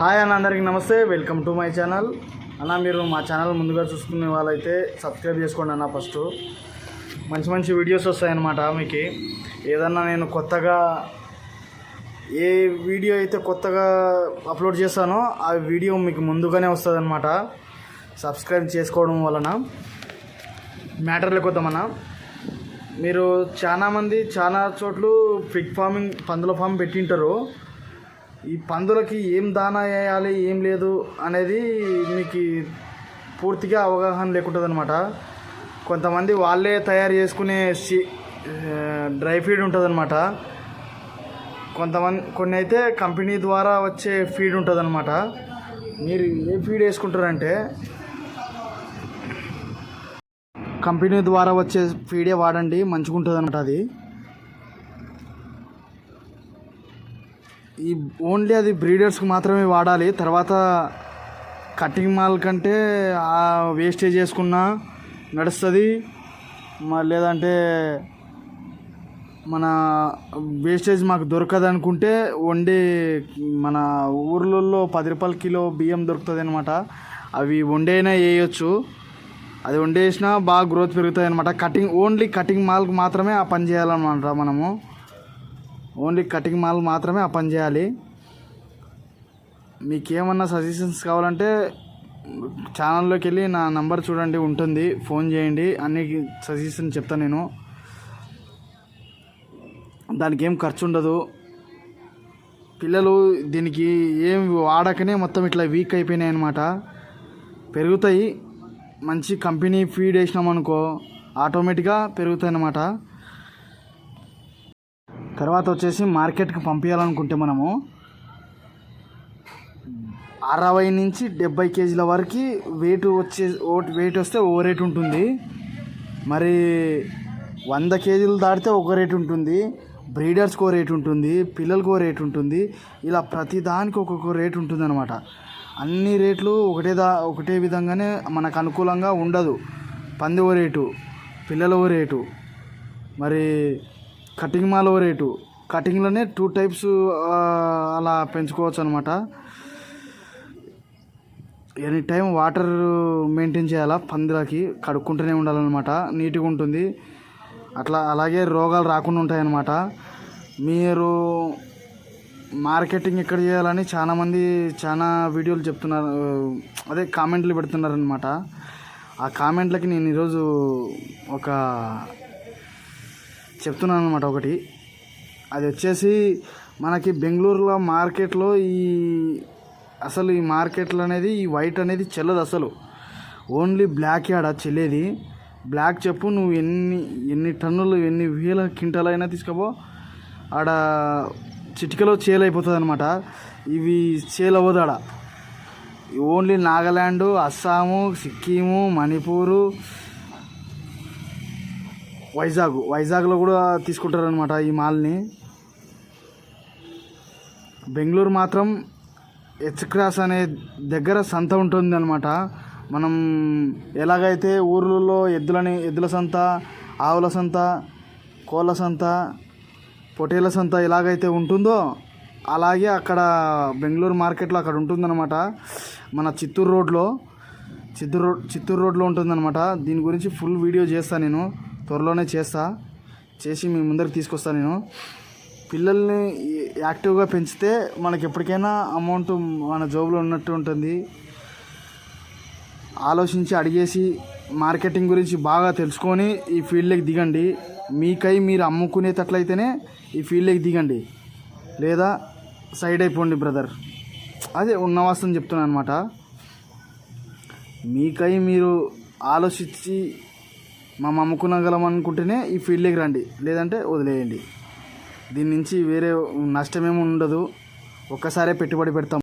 Hi అన్న అందరికీ నమస్తే. వెల్కమ్ టు మై ఛానల్ అన్న మీరు మా ఛానల్ ముందుగా చూసుకునే వాళ్ళైతే సబ్స్క్రైబ్ చేసుకోండి అన్న ఫస్ట్ మంచి మంచి వీడియోస్ వస్తాయన్నమాట మీకు. ఏదన్నా నేను కొత్తగా ఏ వీడియో అయితే కొత్తగా అప్లోడ్ చేస్తానో ఆ వీడియో మీకు ముందుగానే వస్తుందన్నమాట. సబ్స్క్రైబ్ చేసుకోవడం వలన మ్యాటర్లకు వద్దామన్నా మీరు చాలా మంది చాలా చోట్లు పిగ్ ఫార్మింగ్ పందుల ఫామ్ పెట్టింటారు. ఈ పందులకి ఏం దానా వేయాలి ఏం లేదు అనేది మీకు పూర్తిగా అవగాహన లేకుంటుంది అనమాట కొంతమంది వాళ్ళే తయారు చేసుకునే సి డ్రై ఫీడ్ ఉంటుంది అనమాట కొంతమంది కొన్ని అయితే కంపెనీ ద్వారా వచ్చే ఫీడ్ ఉంటుందన్నమాట. మీరు ఏ ఫీడ్ వేసుకుంటారంటే కంపెనీ ద్వారా వచ్చే ఫీడే వాడండి మంచిగా ఉంటుంది అనమాట అది. ఈ ఓన్లీ అది బ్రీడర్స్కి మాత్రమే వాడాలి. తర్వాత కటింగ్ మాల్ కంటే ఆ వేస్టేజ్ చేసుకున్నా నడుస్తుంది. లేదంటే మన వేస్టేజ్ మాకు దొరకదు అనుకుంటే వండి మన ఊర్లలో పది రూపాయల కిలో బియ్యం దొరుకుతుంది అనమాట అవి వండైనా వేయచ్చు. అది వండేసినా బాగా గ్రోత్ పెరుగుతుంది అనమాట కటింగ్ ఓన్లీ కటింగ్ మాల్కి మాత్రమే ఆ పని చేయాలన్నమాట మనము. ఓన్లీ కటింగ్ మాల్ మాత్రమే ఆ పని చేయాలి. మీకు ఏమన్నా సజెషన్స్ కావాలంటే ఛానల్లోకి వెళ్ళి నా నంబర్ చూడండి ఉంటుంది. ఫోన్ చేయండి. అన్ని సజెషన్ చెప్తాను నేను. దానికి ఏం ఖర్చు ఉండదు పిల్లలు దీనికి ఏం వాడకనే మొత్తం ఇట్లా వీక్ అయిపోయినాయి అనమాట పెరుగుతాయి. మంచి కంపెనీ ఫీడ్ వేసినామనుకో ఆటోమేటిక్గా పెరుగుతాయి అన్నమాట. తర్వాత వచ్చేసి మార్కెట్కి పంపించాలనుకుంటే మనము అరవై నుంచి డెబ్బై కేజీల వరకు వెయిట్ వచ్చే వెయిట్ వస్తే ఓ రేట్ ఉంటుంది. మరి వంద కేజీలు దాటితే ఒక రేట్ ఉంటుంది. బ్రీడర్స్కి ఓ రేట్ ఉంటుంది. పిల్లలకు ఓ రేట్ ఉంటుంది. ఇలా ప్రతి దానికి ఒక్కొక్క రేట్ ఉంటుంది అనమాట అన్ని రేట్లు ఒకటే దా ఒకటే విధంగానే మనకు అనుకూలంగా ఉండదు. పంది ఓ రేటు పిల్లల ఓ రేటు మరి కటింగ్ మాల్ ఓ రేటు కటింగ్లోనే టూ టైప్స్ అలా పెంచుకోవచ్చు అనమాట ఎనీ టైం వాటర్ మెయింటైన్ చేయాలా? పందులకి కడుక్కుంటూనే ఉండాలన్నమాట. నీట్గా ఉంటుంది. అట్లా అలాగే రోగాలు రాకుండా ఉంటాయన్నమాట. మీరు మార్కెటింగ్ ఎక్కడ చేయాలని చాలామంది చాలా వీడియోలు చెప్తున్నారు. అదే కామెంట్లు పెడుతున్నారనమాట ఆ కామెంట్లకి నేను ఈరోజు ఒక చెప్తున్నాను అనమాట ఒకటి. అది వచ్చేసి మనకి బెంగళూరులో మార్కెట్లో ఈ అసలు ఈ మార్కెట్లో అనేది ఈ వైట్ అనేది చెల్లదు అసలు. ఓన్లీ బ్లాక్ యాడ చెల్లేది. బ్లాక్ చెప్పు నువ్వు ఎన్ని ఎన్ని టన్నులు ఎన్ని వేల క్వింటాలు అయినా తీసుకోపో. ఆడ చిటికలో సేల్ అయిపోతుంది అనమాట ఇవి సేల్ అవ్వదు ఆడ. ఓన్లీ నాగాల్యాండ్ అస్సాము సిక్కిము మణిపూరు వైజాగ్. వైజాగ్లో కూడా తీసుకుంటారనమాట ఈ మాల్ని. బెంగళూరు మాత్రం హెచ్ క్రాస్ అనే దగ్గర సంత ఉంటుంది అనమాట మనం ఎలాగైతే ఊర్లలో ఎద్దులని ఎద్దుల సంత ఆవుల సంత కోళ్ళ సంత పొటేల సంత ఎలాగైతే ఉంటుందో అలాగే అక్కడ బెంగళూరు మార్కెట్లో అక్కడ ఉంటుందన్నమాట. మన చిత్తూరు రోడ్లో చిత్తూరు రోడ్ చిత్తూరు రోడ్లో ఉంటుందన్నమాట. దీని గురించి ఫుల్ వీడియో చేస్తాను నేను. త్వరలోనే చేస్తా. చేసి మీ ముందరికి తీసుకొస్తాను నేను. పిల్లల్ని యాక్టివ్గా పెంచితే మనకి ఎప్పటికైనా అమౌంట్ మన జాబ్లో ఉన్నట్టు ఉంటుంది. ఆలోచించి అడిగేసి మార్కెటింగ్ గురించి బాగా తెలుసుకొని ఈ ఫీల్డ్లోకి దిగండి. మీకై మీరు అమ్ముకునేటట్లయితేనే ఈ ఫీల్డ్లోకి దిగండి. లేదా సైడ్ అయిపోండి బ్రదర్. అదే ఉన్న వాస్తవం చెప్తున్నాను అనమాట మీకై మీరు ఆలోచించి మనం అమ్ముకునగలం అనుకుంటేనే ఈ ఫీల్డ్కి రండి. లేదంటే వదిలేయండి. దీని నుంచి వేరే నష్టమేమి ఉండదు. ఒక్కసారే పెట్టుబడి పెడతాం.